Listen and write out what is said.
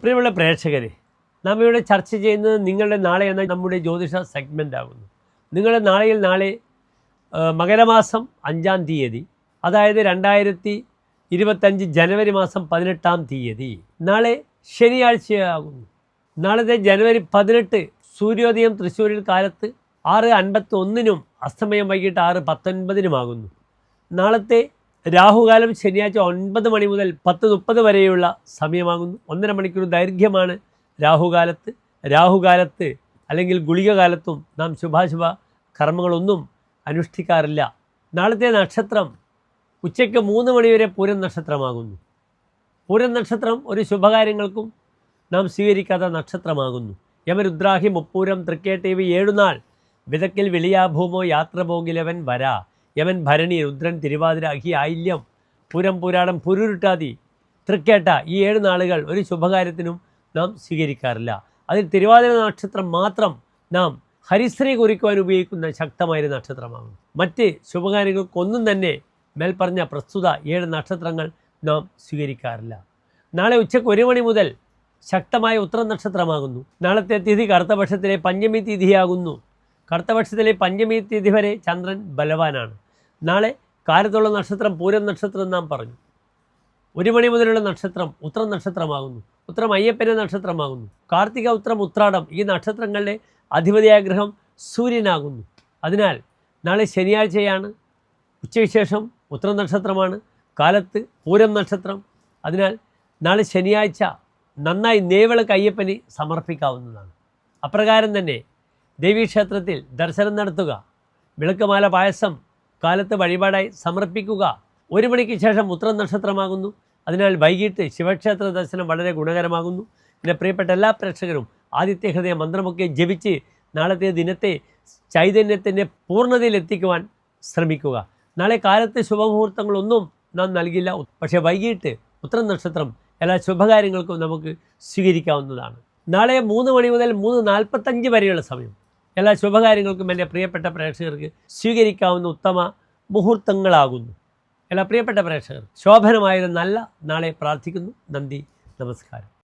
പ്രിയമുള്ള പ്രേക്ഷകരെ നാം ഇവിടെ ചർച്ച ചെയ്യുന്നത് നിങ്ങളുടെ നാളെ എന്ന നമ്മുടെ ജ്യോതിഷ സെഗ്മെന്റ് ആകുന്നു. നിങ്ങളുടെ നാളെയിൽ നാളെ മകരമാസം അഞ്ചാം തീയതി അതായത് രണ്ടായിരത്തി ഇരുപത്തഞ്ച് ജനുവരി മാസം പതിനെട്ടാം തീയതി. നാളെ ശനിയാഴ്ചയാകുന്നു. നാളത്തെ ജനുവരി പതിനെട്ട് സൂര്യോദയം തൃശ്ശൂരിൽ കാലത്ത് ആറ് അൻപത്തി ഒന്നിനും അസ്തമയം വൈകിട്ട് ആറ് പത്തൊൻപതിനുമാകുന്നു. നാളത്തെ രാഹുകാലം ശനിയാഴ്ച ഒൻപത് മണി മുതൽ പത്ത് മുപ്പത് വരെയുള്ള സമയമാകുന്നു. ഒന്നര മണിക്കൂർ ദൈർഘ്യമാണ് രാഹുകാലത്ത്. രാഹുകാലത്ത് അല്ലെങ്കിൽ ഗുളിക കാലത്തും നാം ശുഭാശുഭ കർമ്മങ്ങളൊന്നും അനുഷ്ഠിക്കാറില്ല. നാളത്തെ നക്ഷത്രം ഉച്ചയ്ക്ക് മൂന്ന് മണിവരെ പൂരം നക്ഷത്രമാകുന്നു. പൂരം നക്ഷത്രം ഒരു ശുഭകാര്യങ്ങൾക്കും നാം സ്വീകരിക്കാത്ത നക്ഷത്രമാകുന്നു. യമരുദ്രാഹി മുപ്പൂരം തൃക്കേട്ടേവി ഏഴുനാൾ വിതക്കിൽ വെളിയാഭൂമോ യാത്ര പോകിലവൻ വരാ. യമൻ ഭരണി രുദ്രൻ തിരുവാതിര അഹി ആയില്യം പൂരം പൂരാടം പുരുരുട്ടാതി തൃക്കേട്ട ഈ ഏഴ് നാളുകൾ ഒരു ശുഭകാര്യത്തിനും നാം സ്വീകരിക്കാറില്ല. അതിൽ തിരുവാതിര നക്ഷത്രം മാത്രം നാം ഹരിശ്രീ കുറിക്കുവാൻ ഉപയോഗിക്കുന്ന ശക്തമായൊരു നക്ഷത്രമാണ് മറ്റ് ശുഭകാര്യങ്ങൾക്കൊന്നും തന്നെ മേൽപ്പറഞ്ഞ പ്രസ്തുത ഏഴ് നക്ഷത്രങ്ങൾ നാം സ്വീകരിക്കാറില്ല. നാളെ ഉച്ചയ്ക്ക് ഒരു മണി മുതൽ ശക്തമായ ഉത്തര നക്ഷത്രമാകുന്നു. നാളത്തെ തിഥി കറുത്തപക്ഷത്തിലെ പഞ്ചമി തിഥിയാകുന്നു. കറുത്തപക്ഷത്തിലെ പഞ്ചമി തിഥി വരെ ചന്ദ്രൻ ബലവാനാണ്. നാളെ കാലത്തുള്ള നക്ഷത്രം പൂരം നക്ഷത്രം നാം പറഞ്ഞു. ഒരു മണി മുതലുള്ള നക്ഷത്രം ഉത്രം നക്ഷത്രമാകുന്നു. ഉത്രം അയ്യപ്പന്റെ നക്ഷത്രമാകുന്നു. കാർത്തിക ഉത്രം ഉത്രാടം ഈ നക്ഷത്രങ്ങളുടെ അധിപതിയായ ഗ്രഹം സൂര്യനാകുന്നു. അതിനാൽ നാളെ ശനിയാഴ്ചയാണ് ഉച്ചയ്ക്ക് ശേഷം ഉത്രം നക്ഷത്രമാണ് കാലത്ത് പൂരം നക്ഷത്രം. അതിനാൽ നാളെ ശനിയാഴ്ച നന്നായി നേവളക്ക് അയ്യപ്പന് സമർപ്പിക്കാവുന്നതാണ്. അപ്രകാരം തന്നെ ദേവീക്ഷേത്രത്തിൽ ദർശനം നടത്തുക. വിളക്കുമാല പായസം കാലത്ത് വഴിപാടായി സമർപ്പിക്കുക. ഒരു മണിക്ക് ശേഷം ഉത്രം നക്ഷത്രമാകുന്നു. അതിനാൽ വൈകിട്ട് ശിവക്ഷേത്ര ദർശനം വളരെ ഗുണകരമാകുന്നു. എന്റെ പ്രിയപ്പെട്ട എല്ലാ പ്രേക്ഷകരും ആദിത്യ ഹൃദയ മന്ത്രമൊക്കെ ജപിച്ച് നാളത്തെ ദിനത്തെ ചൈതന്യത്തിന്റെ പൂർണതയിൽ എത്തിക്കുവാൻ ശ്രമിക്കുക. നാളെ കാലത്ത് ശുഭമുഹൂർത്തങ്ങളൊന്നും നാം നൽകില്ല. പക്ഷേ വൈകിട്ട് ഉത്രം നക്ഷത്രം എല്ലാ ശുഭകാര്യങ്ങൾക്കും നമുക്ക് സ്വീകരിക്കാവുന്നതാണ്. നാളെ മൂന്ന് മണി മുതൽ മൂന്ന് നാൽപ്പത്തഞ്ച് വരെയുള്ള സമയം. എല്ലാ ശുഭകാര്യങ്ങൾക്കും എന്റെ പ്രിയപ്പെട്ട പ്രേക്ഷകർക്ക് സ്വീകരിക്കാവുന്ന ഉത്തമ മുഹൂർത്തങ്ങളാകുന്നു. എല്ലാ പ്രിയപ്പെട്ട പ്രേക്ഷകർ ശോഭനമായൊരു നല്ല നാളെ പ്രാർത്ഥിക്കുന്നു. നന്ദി നമസ്കാരം.